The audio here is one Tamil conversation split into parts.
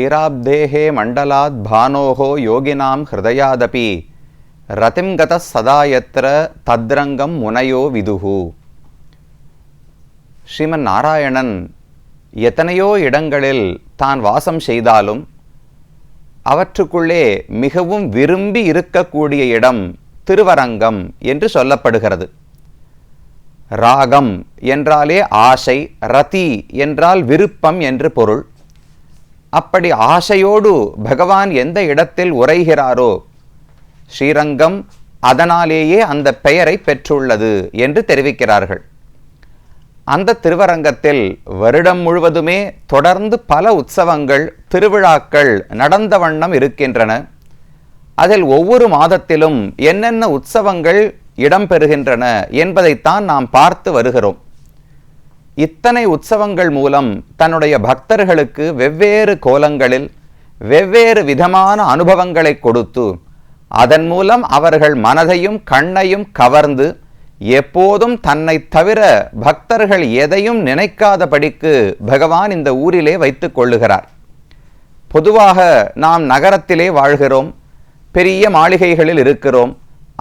க்ஷீராப்தேஹே மண்டலாத் பானோஹோ யோகினாம் ஹிருதயாதபி ரதிம் கத சதாயத்திர தத்ரங்கம் முனையோ விதுகு ஸ்ரீமன் நாராயணன் எத்தனையோ இடங்களில் தான் வாசம் செய்தாலும் அவற்றுக்குள்ளே மிகவும் விரும்பி இருக்கக்கூடிய இடம் திருவரங்கம் என்று சொல்லப்படுகிறது. ராகம் என்றாலே ஆசை ரதி என்றால் விருப்பம் என்று பொருள். அப்படி ஆசையோடு பகவான் எந்த இடத்தில் உரைகிறாரோ ஸ்ரீரங்கம் அதனாலேயே அந்த பெயரை பெற்றுள்ளது என்று தெரிவிக்கிறார்கள். அந்த திருவரங்கத்தில் வருடம் முழுவதுமே தொடர்ந்து பல உற்சவங்கள் திருவிழாக்கள் நடந்த வண்ணம் இருக்கின்றன. அதில் ஒவ்வொரு மாதத்திலும் என்னென்ன உற்சவங்கள் இடம்பெறுகின்றன என்பதைத்தான் நாம் பார்த்து வருகிறோம். இத்தனை உற்சவங்கள் மூலம் தன்னுடைய பக்தர்களுக்கு வெவ்வேறு கோலங்களில் வெவ்வேறு விதமான அனுபவங்களை கொடுத்து அதன் மூலம் அவர்கள் மனதையும் கண்ணையும் கவர்ந்து எப்போதும் தன்னை தவிர பக்தர்கள் எதையும் நினைக்காதபடிக்கு பகவான் இந்த ஊரிலே வைத்துக் கொள்ளுகிறார். பொதுவாக நாம் நகரத்திலே வாழ்கிறோம் பெரிய மாளிகைகளில் இருக்கிறோம்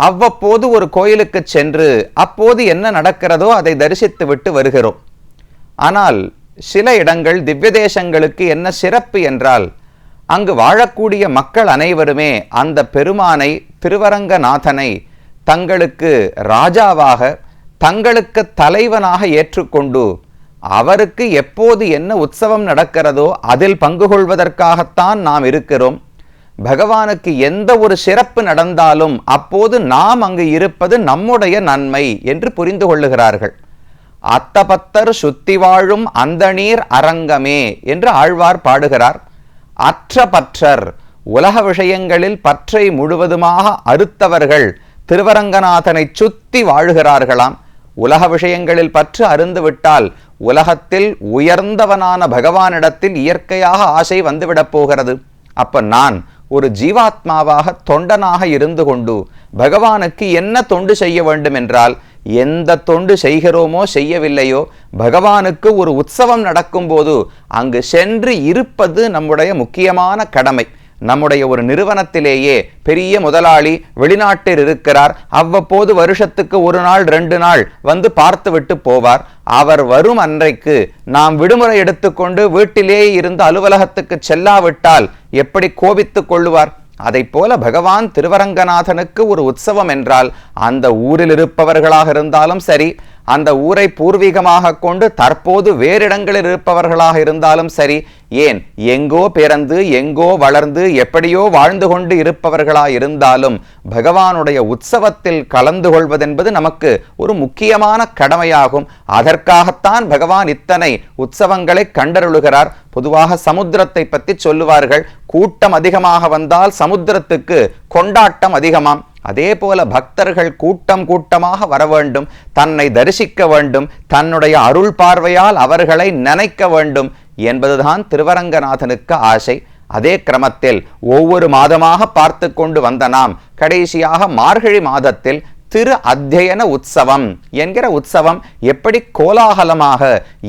அவ்வப்போது ஒரு கோயிலுக்கு சென்று அப்போது என்ன நடக்கிறதோ அதை தரிசித்து விட்டு வருகிறோம். ஆனால் சில இடங்கள் திவ்ய தேசங்களுக்கு என்ன சிறப்பு என்றால் அங்கு வாழக்கூடிய மக்கள் அனைவருமே அந்த பெருமானை திருவரங்கநாதனை தங்களுக்கு ராஜாவாக தங்களுக்கு தலைவனாக ஏற்றுக்கொண்டு அவருக்கு எப்போது என்ன உற்சவம் நடக்கிறதோ அதில் பங்கு கொள்வதற்காகத்தான் நாம் இருக்கிறோம். பகவானுக்கு எந்த ஒரு சிறப்பு நடந்தாலும் அப்போது நாம் அங்கு இருப்பது நம்முடைய நன்மை என்று புரிந்து கொள்ளுகிறார்கள். அத்தபத்தர் சுத்தி வாழும் அந்த நீர் அரங்கமே என்று ஆழ்வார் பாடுகிறார். அற்ற பற்றர் உலக விஷயங்களில் பற்றை முழுவதுமாக அறுத்தவர்கள் திருவரங்கநாதனை சுத்தி வாழுகிறார்களாம். உலக விஷயங்களில் பற்று அருந்துவிட்டால் உலகத்தில் உயர்ந்தவனான பகவானிடத்தில் இயற்கையாக ஆசை வந்துவிடப் போகிறது. அப்ப நான் ஒரு ஜீவாத்மாவாக தொண்டனாக இருந்து கொண்டு பகவானுக்கு என்ன தொண்டு செய்ய வேண்டும் என்றால் எந்த தொண்டு செய்கிறோமோ செய்யவில்லையோ பகவானுக்கு ஒரு உற்சவம் நடக்கும்போது அங்கு சென்று இருப்பது நம்முடைய முக்கியமான கடமை. நம்முடைய ஒரு நிறுவனத்திலேயே பெரிய முதலாளி வெளிநாட்டில் இருக்கிறார். அவ்வப்போது வருஷத்துக்கு ஒரு நாள் ரெண்டு நாள் வந்து பார்த்துவிட்டு போவார். அவர் வரும் அன்றைக்கு நாம் விடுமுறை எடுத்துக்கொண்டு வீட்டிலேயே இருந்து அலுவலகத்துக்கு செல்லாவிட்டால் எப்படி கோபித்துக் கொள்ளுவார்? போல பகவான் திருவரங்கநாதனுக்கு ஒரு உற்சவம் என்றால் அந்த ஊரில் இருப்பவர்களாக இருந்தாலும் சரி அந்த ஊரை பூர்வீகமாக கொண்டு தற்போது வேறிடங்களில் இருப்பவர்களாக இருந்தாலும் சரி ஏன் எங்கோ பிறந்து எங்கோ வளர்ந்து எப்படியோ வாழ்ந்து கொண்டு இருப்பவர்களாக இருந்தாலும் பகவானுடைய உற்சவத்தில் கலந்து கொள்வதென்பது நமக்கு ஒரு முக்கியமான கடமையாகும். அதற்காகத்தான் பகவான் இத்தனை உற்சவங்களை கண்டருளுகிறார். பொதுவாக சமுத்திரத்தை பற்றி சொல்லுவார்கள். கூட்டம் அதிகமாக வந்தால் சமுத்திரத்துக்கு கொண்டாட்டம் அதிகமாம். அதே போல பக்தர்கள் கூட்டம் கூட்டமாக வர வேண்டும் தன்னை தரிசிக்க வேண்டும் தன்னுடைய அருள் பார்வையால் அவர்களை நினைக்க வேண்டும் என்பதுதான் திருவரங்கநாதனுக்கு ஆசை. அதே கிரமத்தில் ஒவ்வொரு மாதமாக பார்த்து கொண்டு வந்த நாம் கடைசியாக மார்கழி மாதத்தில் திரு அத்தியன உற்சவம் என்கிற உற்சவம் எப்படி கோலாகலமாக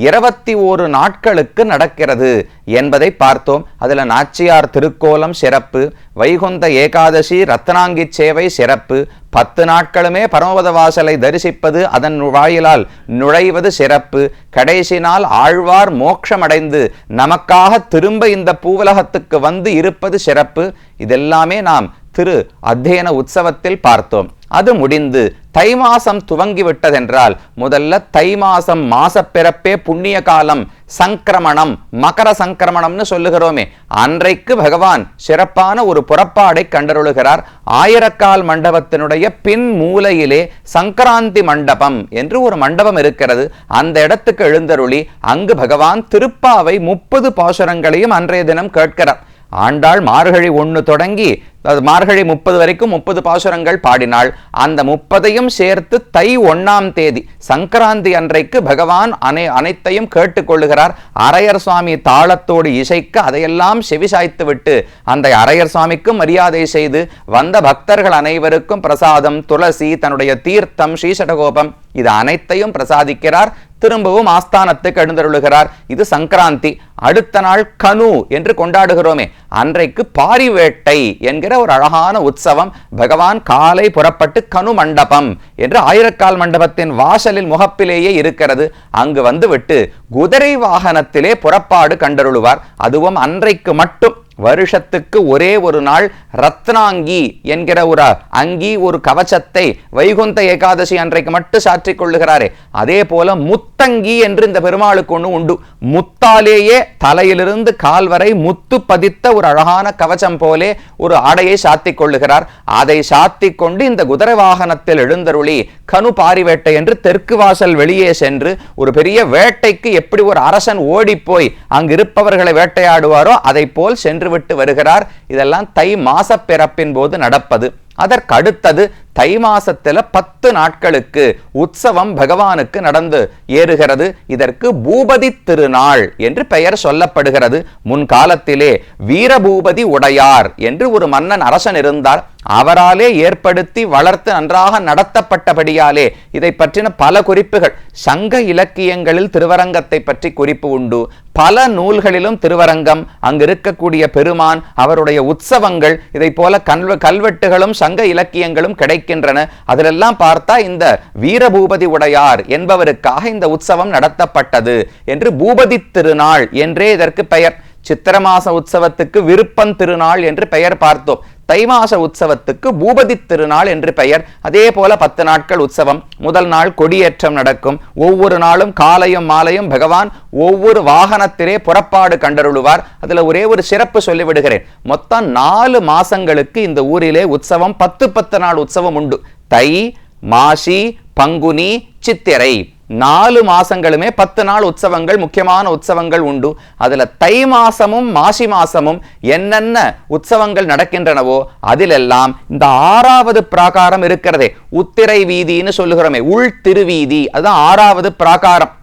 இருபத்தி ஓரு நாட்களுக்கு நடக்கிறது என்பதை பார்த்தோம். அதில் நாச்சியார் திருக்கோலம் சிறப்பு வைகுந்த ஏகாதசி ரத்னாங்கி சேவை சிறப்பு பத்து நாட்களுமே பரமபத வாசலை தரிசிப்பது அதன் வாயிலால் நுழைவது சிறப்பு. கடைசி நாள் ஆழ்வார் மோட்சமடைந்து நமக்காக திரும்ப இந்த பூவுலகத்துக்கு வந்து இருப்பது சிறப்பு. இதெல்லாமே நாம் திரு அத்தியன உற்சவத்தில் பார்த்தோம். அது முடிந்து தை மாசம் துவங்கி விட்டதென்றால் முதல்ல தை மாசம் மாசப்பிறப்பே புண்ணிய காலம் சங்கிரமணம் மகர சங்கிரமணம்னு சொல்லுகிறோமே. அன்றைக்கு பகவான் சிறப்பான ஒரு புறப்பாடை கண்டருளுகிறார். ஆயிரக்கால் மண்டபத்தினுடைய பின் மூலையிலே சங்கராந்தி மண்டபம் என்று ஒரு மண்டபம் இருக்கிறது. அந்த இடத்துக்கு எழுந்தருளி அங்கு பகவான் திருப்பாவை முப்பது பாசுரங்களையும் அன்றைய தினம் கேட்கிறார். ஆண்டாள் மார்கழி ஒன்று தொடங்கி அது மார்கழி முப்பது வரைக்கும் முப்பது பாசுரங்கள் பாடினாள். அந்த முப்பதையும் சேர்த்து தை ஒன்னாம் தேதி சங்கராந்தி அன்றைக்கு பகவான் அனை அனைத்தையும் கேட்டுக்கொள்ளுகிறார். அரையர் சுவாமி தாளத்தோடு இசைக்க அதையெல்லாம் செவிசாய்த்து விட்டு அந்த அரையர் சுவாமிக்கும் மரியாதை செய்து வந்த பக்தர்கள் அனைவருக்கும் பிரசாதம் துளசி தன்னுடைய தீர்த்தம் ஸ்ரீசடகோபம் இது அனைத்தையும் பிரசாதிக்கிறார். திரும்பவும் ஆஸ்தானத்துக்கு எழுந்தருளுகிறார் இது சங்கராந்தி. அடுத்த நாள் கனு என்று கொண்டாடுகிறோமே. அன்றைக்கு பாரிவேட்டை என்கிற ஒரு அழகான உற்சவம். பகவான் காலை புறப்பட்டு கனு மண்டபம் என்று ஆயிரக்கால் மண்டபத்தின் வாசலில் முகப்பிலேயே இருக்கிறது. அங்கு வந்துவிட்டு குதிரை வாகனத்திலே புறப்பாடு கண்டருளுவார். அதுவும் அன்றைக்கு மட்டும். வருஷத்துக்கு ஒரே ஒரு நாள் ரத்னாங்கி என்கிற ஒரு அங்கி ஒரு கவச்சத்தை வைகுந்த ஏகாதசி அன்றைக்கு மட்டும் சாற்றிக் கொள்ளுகிறாரே. அதே போல முத்தங்கி என்று இந்த பெருமாளுக்கு ஒன்று உண்டு. முத்தாலேயே தலையிலிருந்து கால் வரை முத்து பதித்த ஒரு அழகான கவச்சம் போலே ஒரு ஆடையை சாத்திக் கொள்ளுகிறார். அதை சாத்திக் கொண்டு இந்த குதிரை வாகனத்தில் எழுந்தருளி கனு பாரிவேட்டை என்று தெற்கு வாசல் வெளியே சென்று ஒரு பெரிய வேட்டைக்கு எப்படி ஒரு அரசன் ஓடிப்போய் அங்கு இருப்பவர்களை வேட்டையாடுவாரோ அதை போல் சென்று விட்டு வருகிறார். இதெல்லாம் தை மாச பிறப்பின் போது நடப்பது. அதற்கு அடுத்தது தை மாசத்தில் பத்து நாட்களுக்கு உற்சவம் பகவானுக்கு நடந்து ஏறுகிறது. இதற்கு பூபதி திருநாள் என்று பெயர் சொல்லப்படுகிறது. முன்காலத்திலே வீரபூபதி உடையார் என்று ஒரு மன்னன் அரசன் இருந்தார். அவராலே ஏற்படுத்தி வளர்த்து நன்றாக நடத்தப்பட்டபடியாலே இதை பற்றின பல குறிப்புகள். சங்க இலக்கியங்களில் திருவரங்கத்தை பற்றி குறிப்பு உண்டு. பல நூல்களிலும் திருவரங்கம் அங்கு இருக்கக்கூடிய பெருமான் அவருடைய உற்சவங்கள் இதை போல கல்வ கல்வெட்டுகளும் சங்க இலக்கியங்களும் கிடைக்கின்றன. அதிலெல்லாம் பார்த்தா இந்த வீரபூபதி உடையார் என்பவருக்காக இந்த உற்சவம் நடத்தப்பட்டது என்று பூபதி திருநாள் என்றே இதற்கு பெயர். சித்திரமாச உற்சவத்துக்கு விருப்பம் திருநாள் என்று பெயர் பார்த்தோம். தை மாச உற்சவத்துக்கு பூபதி திருநாள் என்று பெயர். அதே போல பத்து நாட்கள் உற்சவம். முதல் நாள் கொடியேற்றம் நடக்கும். ஒவ்வொரு நாளும் காலையும் மாலையும் பகவான் ஒவ்வொரு வாகனத்திலே புறப்பாடு கண்டருளுவார். அதுல ஒரே ஒரு சிறப்பு சொல்லிவிடுகிறேன். மொத்தம் நாலு மாசங்களுக்கு இந்த ஊரிலே உற்சவம் பத்து பத்து நாள் உற்சவம் உண்டு. தை மாசி பங்குனி சித்திரை. நாலு மாசங்களுமே பத்து நாள் உற்சவங்கள் முக்கியமான உற்சவங்கள் உண்டு. அதுல தை மாசமும் மாசி மாசமும் என்னென்ன உற்சவங்கள் நடக்கின்றனவோ அதிலெல்லாம் இந்த ஆறாவது பிராகாரம் இருக்கிறதே. உத்திரை வீதின்னு சொல்லுகிறோமே உள் திருவீதி அதுதான் ஆறாவது பிராகாரம்.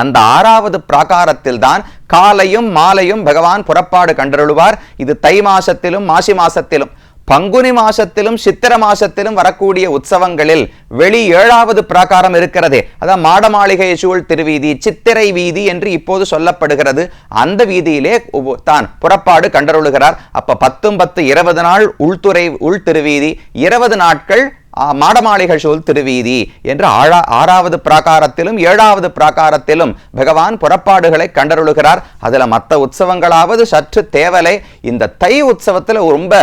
அந்த ஆறாவது பிராகாரத்தில் தான் காலையும் மாலையும் பகவான் புறப்பாடு கண்டருளுவார். இது தை மாசத்திலும் மாசி மாசத்திலும். பங்குனி மாசத்திலும் சித்திர மாசத்திலும் வரக்கூடிய உற்சவங்களில் வெளி ஏழாவது பிராகாரம் இருக்கிறதே. அதான் மாடமாளிகை சூழ் திருவீதி சித்திரை வீதி என்று இப்போது சொல்லப்படுகிறது. அந்த வீதியிலே தான் புறப்பாடு கண்டருளுகிறார். அப்ப பத்தும் பத்து இருபது நாள் உள்துறை உள் திருவீதி இருபது நாட்கள் மாடமாளிகள் சூழ் திருவீதி என்று ஆழா ஆறாவது பிராகாரத்திலும் ஏழாவது பிராகாரத்திலும் பகவான் புறப்பாடுகளை கண்டருளுகிறார். அதுல மற்ற உற்சவங்களாவது சற்று தேவலை. இந்த தை உற்சவத்தில் ரொம்ப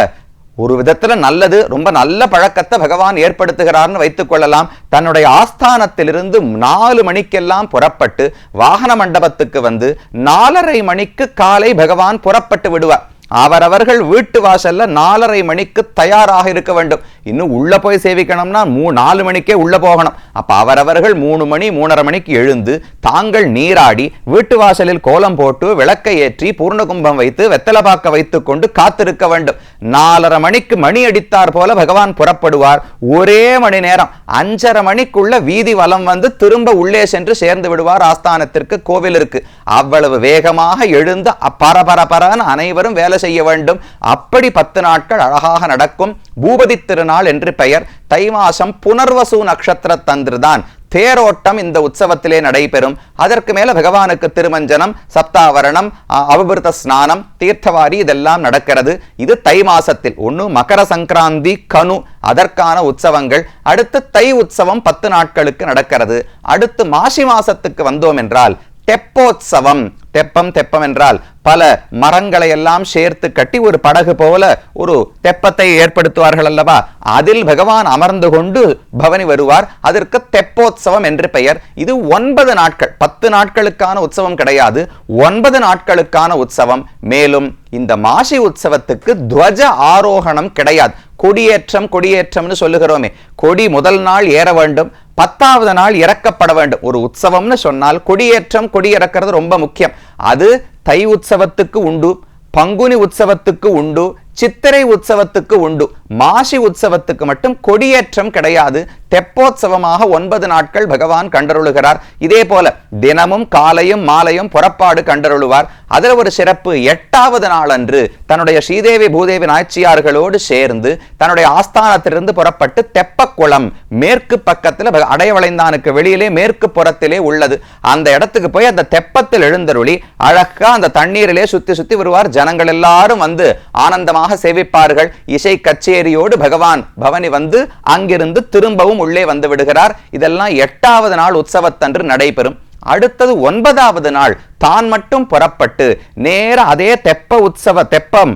ஒரு விதத்துல நல்லது ரொம்ப நல்ல பழக்கத்தை பகவான் ஏற்படுத்துகிறார்னு வைத்துக் கொள்ளலாம். தன்னுடைய ஆஸ்தானத்திலிருந்து நாலு மணிக்கெல்லாம் புறப்பட்டு வாகன மண்டபத்துக்கு வந்து நாலரை மணிக்கு காலை பகவான் புறப்பட்டு விடுவார். அவரவர்கள் வீட்டு வாசல்ல நாலரை மணிக்கு தயாராக இருக்க வேண்டும். இன்னும் உள்ள போய் சேவிக்கணும்னா மூ நாலு மணிக்கே உள்ள போகணும். அப்ப அவரவர்கள் மூணு மணி மூணரை மணிக்கு எழுந்து தாங்கள் நீராடி வீட்டு வாசலில் கோலம் போட்டு விளக்கை ஏற்றி பூர்ண கும்பம் வைத்து வெத்தலை பாக்க வைத்துக் கொண்டு காத்திருக்க வேண்டும். நாலரை மணிக்கு மணி அடித்தார் போல பகவான் புறப்படுவார். ஒரே மணி நேரம். அஞ்சரை மணிக்குள்ள வீதி வலம் வந்து திரும்ப உள்ளே சென்று சேர்ந்து விடுவார் ஆஸ்தானத்திற்கு கோவிலிற்கு. அவ்வளவு வேகமாக எழுந்து பரபரபரன்னு அனைவரும் வேலை செய்ய வேண்டும். அப்படி பத்து நாட்கள் அழகாக நடக்கும். பூபதி திருநாள் என்று பெயர். தை மாசம் புனர்வசு நட்சத்திர தந்திரதான். தேரோட்டம் இந்த உற்சவத்திலே நடைபெறும். அதற்கு மேல பகவானுக்கு திருமஞ்சனம் சப்தாவரணம் அ- அவபிருத ஸ்நானம் தீர்த்தவாரி இதெல்லாம் நடக்கிறது. இது தை மாசத்தில். ஒன்று மகர சங்கராந்தி கனு. அதற்கான உற்சவங்கள். அடுத்து தை உற்சவம் பத்து நாட்களுக்கு நடக்கிறது. அடுத்து மாசி மாசத்துக்கு வந்தோம் என்றால் தெப்போத்சவம். தெப்பம் தெப்பம் என்றால் பல மரங்களை எல்லாம் சேர்த்து கட்டி ஒரு படகு போல ஒரு தெப்பத்தை ஏற்படுத்துவார்கள் அல்லவா? அதில் பகவான் அமர்ந்து கொண்டு பவனி வருவார். அதற்கு தெப்போத்சவம் என்று பெயர். இது ஒன்பது நாட்கள். பத்து நாட்களுக்கான உற்சவம் கிடையாது. ஒன்பது நாட்களுக்கான உற்சவம். மேலும் இந்த மாசி உற்சவத்துக்கு துவஜ ஆரோகணம் கிடையாது. கொடியேற்றம் கொடியேற்றம்னு சொல்லுகிறோமே. கொடி முதல் நாள் ஏற வேண்டும். பத்தாவது நாள் இறக்கப்பட வேண்டும். ஒரு உற்சவம்னு சொன்னால் கொடியேற்றம் கொடி இறக்கிறது ரொம்ப முக்கியம். அது தை உற்சவத்துக்கு உண்டு பங்குனி உற்சவத்துக்கு உண்டு சித்திரை உற்சவத்துக்கு உண்டு. மாசி உற்சவத்துக்கு மட்டும் கொடியேற்றம் கிடையாது. தெப்போத்சவமாக ஒன்பது நாட்கள் பகவான் கண்டருளுகிறார். இதே போல தினமும் காலையும் மாலையும் புறப்பாடு கண்டருளுவார். அதில் ஒரு சிறப்பு எட்டாவது நாள் அன்று தன்னுடைய ஸ்ரீதேவி பூதேவி நாச்சியார்களோடு சேர்ந்து தன்னுடைய ஆஸ்தானத்திலிருந்து புறப்பட்டு தெப்பக்குளம் மேற்கு பக்கத்தில் அடைவளைந்தானுக்கு வெளியிலே மேற்கு புறத்திலே உள்ளது. அந்த இடத்துக்கு போய் அந்த தெப்பத்தில் எழுந்தருளி அழகா அந்த தண்ணீரிலே சுத்தி சுத்தி வருவார். ஜனங்கள் எல்லாரும் வந்து ஆனந்தமாக சேவிப்பார்கள். இசை கச்சேரியோடு பகவான் பவனி வந்து அங்கிருந்து திரும்பவும் உள்ளே வந்து விடுகிறார். இதெல்லாம் எட்டாவது நாள் உற்சவத்தன்று நடைபெறும். அடுத்தது ஒன்பதாவது நாள் தான் மட்டும் புறப்பட்டு நேர அதே தெப்ப உற்சவ தெப்பம்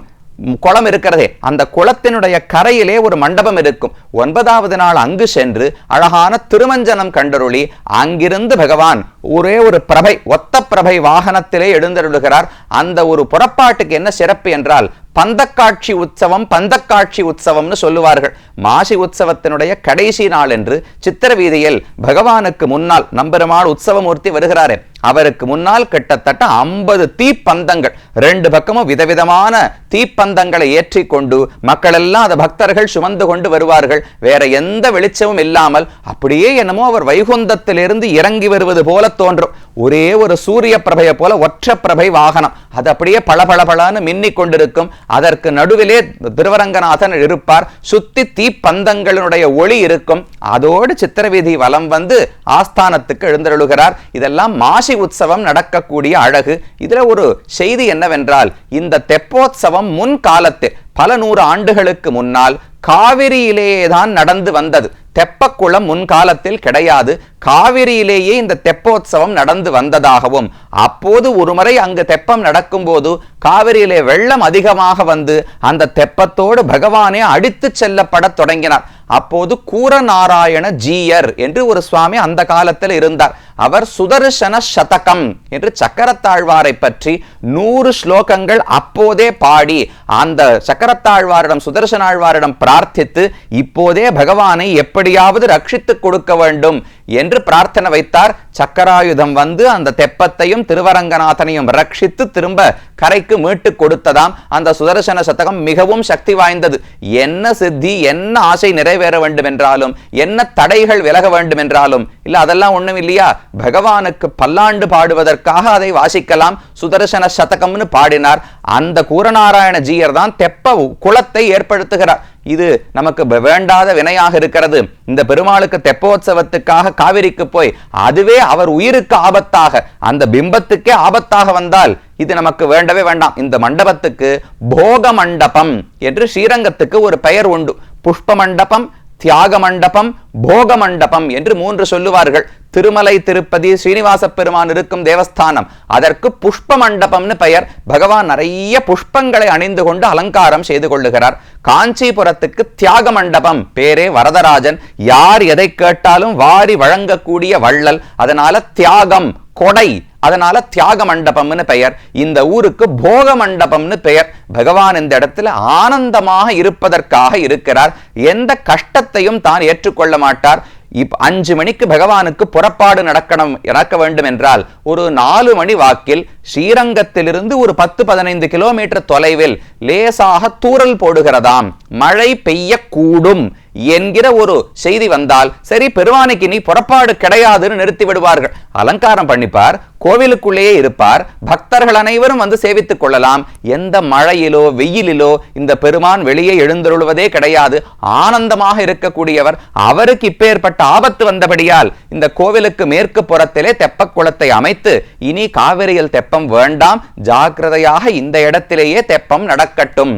குளம் இருக்கிறதே அந்த குளத்தினுடைய கரையிலே ஒரு மண்டபம் இருக்கும். ஒன்பதாவது நாள் அங்கு சென்று அழகான திருமஞ்சனம் கண்டருளி அங்கிருந்து பகவான் ஒரே ஒரு பிரபை ஒத்த பிரபை வாகனத்திலே எழுந்தருளுகிறார். அந்த ஒரு புறப்பாட்டுக்கு என்ன சிறப்பு என்றால் பந்தக்காட்சி உற்சவம் பந்தக்காட்சி உற்சவம்னு சொல்லுவார்கள். மாசி உற்சவத்தினுடைய கடைசி நாள் என்று சித்திர வீதியில் பகவானுக்கு முன்னால் நம்பெருமாள் உற்சவமூர்த்தி வருகிறாரே. அவருக்கு முன்னால் கிட்டத்தட்ட ஐம்பது தீப்பந்தங்கள் ரெண்டு பக்கமும் விதவிதமான தீப்பந்தங்களை ஏற்றி கொண்டு மக்கள் எல்லாம் அந்த பக்தர்கள் சுமந்து கொண்டு வருவார்கள். வேற எந்த வெளிச்சமும் இல்லாமல் அப்படியே என்னமோ அவர் வைகுந்தத்திலிருந்து இறங்கி வருவது போல தோன்றும். ஒரே ஒரு சூரிய பிரபையை போல ஒற்ற பிரபை வாகனம். அது அப்படியே பளபளபளன்னு மின்னிக் கொண்டிருக்கும். அதற்கு நடுவிலே திருவரங்கநாதன் இருப்பார். சுத்தி தீப்பந்தங்களினுடைய ஒளி இருக்கும். அதோடு சித்திரவீதி வலம் வந்து ஆஸ்தானத்துக்கு எழுந்தருளுகிறார். இதெல்லாம் மாசி காசி உற்சவம் நடக்கக்கூடிய அழகு. இதில் ஒரு செய்தி என்னவென்றால் இந்த தெப்போத்சவம் முன் காலத்தில் பல நூறு ஆண்டுகளுக்கு முன்னால் காவிரியிலேயே தான் நடந்து வந்தது. தெப்பக்குளம் முன்காலத்தில் கிடையாது. காவிரியிலேயே இந்த தெப்போத்சவம் நடந்து வந்ததாகவும் அப்போது ஒருமுறை அங்கு தெப்பம் நடக்கும்போது காவிரியிலே வெள்ளம் அதிகமாக வந்து அந்த தெப்பத்தோடு பகவானே அடித்து செல்லப்படத் தொடங்கினார். அப்போது கூரநாராயண ஜீயர் என்று ஒரு சுவாமி அந்த காலத்தில் இருந்தார். அவர் சுதர்சன சதகம் என்று சக்கரத்தாழ்வாரை பற்றி நூறு ஸ்லோகங்கள் அப்போதே பாடி அந்த சக்கரத்தாழ்வாரிடம் சுதர்சனாழ்வாரிடம் பிரார்த்தித்து இப்போதே பகவானை எப்படியாவது ரட்சித்துக் கொடுக்க வேண்டும் என்று பிரார்த்தனை வைத்தார். சக்கராயுதம் வந்து அந்த தெப்பத்தையும் திருவரங்கநாதனையும் ரட்சித்து திரும்ப கரைக்கு மீட்டு கொடுத்ததாம். அந்த சுதர்சன சதகம் மிகவும் சக்தி வாய்ந்தது. என்ன சித்தி என்ன ஆசை நிறைவேற வேண்டும் என்றாலும் என்ன தடைகள் விலக வேண்டும் என்றாலும் இல்ல அதெல்லாம் ஒண்ணும் இல்லையா? பகவானுக்கு பல்லாண்டு பாடுவதற்காக அதை வாசிக்கலாம். சுதர்சன சதகம்னு பாடினார். அந்த கூரநாராயண ஜீயர் தான் தெப்ப குளத்தை ஏற்படுத்துகிறார். இது நமக்கு வேண்டாத வினையாக இருக்கிறது. இந்த பெருமாளுக்கு தெப்போத்சவத்துக்காக காவிரிக்கு போய் அதுவே அவர் உயிருக்கு ஆபத்தாக அந்த பிம்பத்துக்கே ஆபத்தாக வந்தால் இது நமக்கு வேண்டவே வேண்டாம். இந்த மண்டபத்துக்கு போக மண்டபம் என்று ஸ்ரீரங்கத்துக்கு ஒரு பெயர் உண்டு. புஷ்ப மண்டபம் தியாக மண்டபம் போக மண்டபம் என்று மூன்று சொல்லுவார்கள். திருமலை திருப்பதி ஸ்ரீனிவாச பெருமான் இருக்கும் தேவஸ்தானம். அதற்கு புஷ்ப மண்டபம்னு பெயர். பகவான் நிறைய புஷ்பங்களை அணிந்து கொண்டு அலங்காரம் செய்து கொள்ளுகிறார். காஞ்சிபுரத்துக்கு தியாக மண்டபம் பேரே வரதராஜன். யார் எதை கேட்டாலும் வாரி வழங்கக்கூடிய வள்ளல். அதனால தியாகம் கொடை அதனால தியாக மண்டபம்னு பெயர். இந்த ஊருக்கு போக மண்டபம்னு பெயர். பகவான் இந்த இடத்துல ஆனந்தமாக இருப்பதற்காக இருக்கிறார். எந்த கஷ்டத்தையும் தான் ஏற்றுக்கொள்ள மாட்டார். இப் அஞ்சு மணிக்கு பகவானுக்கு புறப்பாடு நடக்கணும் நடக்க வேண்டும் என்றால் ஒரு நாலு மணி வாக்கில் ஸ்ரீரங்கத்திலிருந்து ஒரு பத்து பதினைந்து கிலோமீட்டர் தொலைவில் லேசாக தூரல் போடுகிறதாம். மழை பெய்யக்கூடும். என்கிற ஒரு செய்தி வந்தால் சரி பெருவானைக்கு இனி புறப்பாடு கிடையாதுன்னு நிறுத்தி விடுவார்கள். அலங்காரம் பண்ணிப்பார் கோவிலுக்குள்ளேயே இருப்பார் பக்தர்கள் அனைவரும் வந்து சேவித்துக் கொள்ளலாம். எந்த மழையிலோ வெயிலிலோ இந்த பெருமான் வெளியே எழுந்தருள்வதே கிடையாது. ஆனந்தமாக இருக்கக்கூடியவர் அவருக்கு இப்பேற்பட்ட ஆபத்து வந்தபடியால் இந்த கோவிலுக்கு மேற்கு புறத்திலே தெப்பக்குளத்தை அமைத்து இனி காவிரியில் தெப்பம் வேண்டாம் ஜாக்கிரதையாக இந்த இடத்திலேயே தெப்பம் நடக்கட்டும்.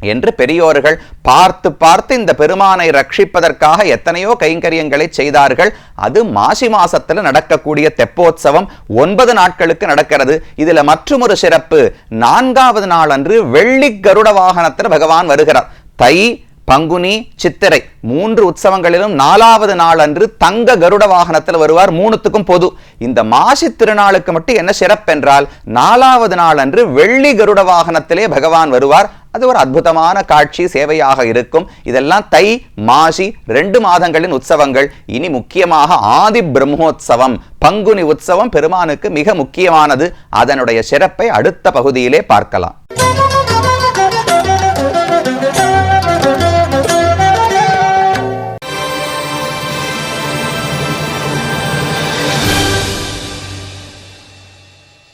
என்று பெரியோர்கள் பார்த்து பார்த்து இந்த பெருமானை ரட்சிப்பதற்காக எத்தனையோ கைங்கரியங்களை செய்தார்கள். அது மாசி மாசத்துல நடக்கக்கூடிய தெப்போத்சவம். ஒன்பது நாட்களுக்கு நடக்கிறது. இதுல மற்றொரு சிறப்பு. நான்காவது நாள் அன்று வெள்ளி கருட வாகனத்தில் பகவான் வருகிறார். தை பங்குனி சித்திரை மூன்று உற்சவங்களிலும் நாலாவது நாள் அன்று தங்க கருட வாகனத்தில் வருவார். மூணுத்துக்கும் பொது. இந்த மாசி திருநாளுக்கு மட்டும் என்ன சிறப்பென்றால் நாலாவது நாள் அன்று வெள்ளி கருட வாகனத்திலே பகவான் வருவார். அது ஒரு அற்புதமான காட்சி சேவையாக இருக்கும். இதெல்லாம் தை மாசி ரெண்டு மாதங்களின் உற்சவங்கள். இனி முக்கியமாக ஆதி பிரம்மோத்சவம். பங்குனி உற்சவம் பெருமானுக்கு மிக முக்கியமானது. அதனுடைய சிறப்பை அடுத்த பகுதியிலே பார்க்கலாம்.